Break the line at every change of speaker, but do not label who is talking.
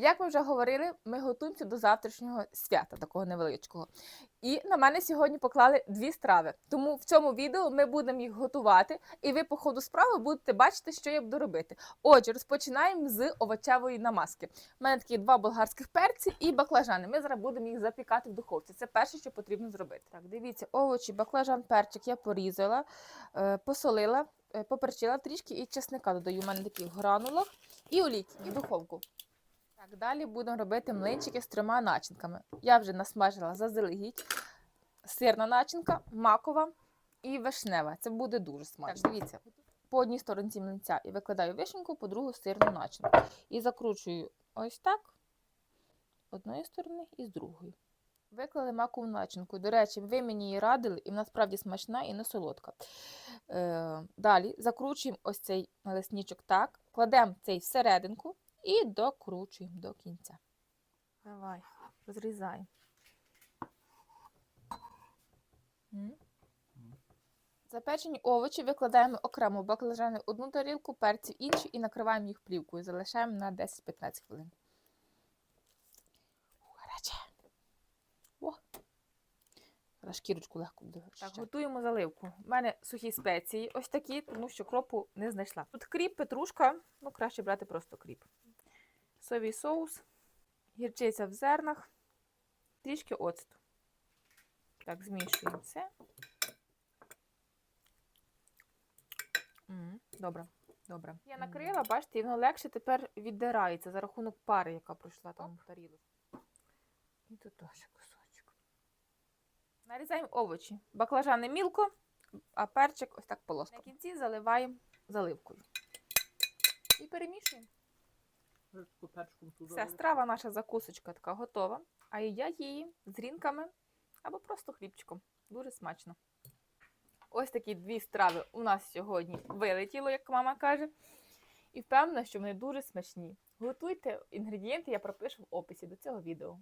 Як ми вже говорили, ми готуємося до завтрашнього свята, такого невеличкого. І на мене сьогодні поклали дві страви. Тому в цьому відео ми будемо їх готувати, і ви по ходу справи будете бачити, що я буду робити. Отже, розпочинаємо з овочевої намазки. У мене такі два болгарських перці і баклажани. Ми зараз будемо їх запікати в духовці. Це перше, що потрібно зробити. Так, дивіться, овочі, баклажан, перчик я порізала, е, посолила, е, поперчила трішки і чесника додаю. У мене такий в гранулах і олійки, і духовку. Так, далі будемо робити млинчики з трьома начинками. Я вже насмажила заздалегідь. Сирна начинка, макова і вишнева. Це буде дуже смачно. Так, дивіться, по одній сторонці млинця і викладаю вишеньку, по другу сирну начинку. І закручую ось так, одної сторони і з другої. Виклали макову начинку. До речі, ви мені її радили, і вона справді смачна і не солодка. Е, далі закручуємо ось цей налисничок так, кладемо цей всерединку і докручуємо до кінця. Давай, розрізаємо. Запечені овочі викладаємо окремо баклажани одну тарілку, перці іншу і накриваємо їх плівкою. Залишаємо на 10-15 хвилин. Гаряче. О. Зараз шкірочку легко буде
Так,
готуємо заливку. У мене сухі спеції, ось такі, тому що кропу не знайшла. Тут кріп, петрушка, ну краще брати просто кріп. Соєвий соус, гірчиця в зернах, трішки оцту. Так, змішуємо. М, Добре, добре. Я накрила, бачите, і воно легше тепер віддирається за рахунок пари, яка пройшла там в тарілку. І тут теж кусочок. Нарізаємо овочі. Баклажани мілко, а перчик ось так полоском. На кінці заливаємо заливкою. І перемішуємо. Все, страва наша закусочка така готова. А я її з рінками або просто хлібчиком. Дуже смачно. Ось такі дві страви у нас сьогодні вилетіло, як мама каже. І впевнена, що вони дуже смачні. Готуйте інгредієнти, я пропишу в описі до цього відео.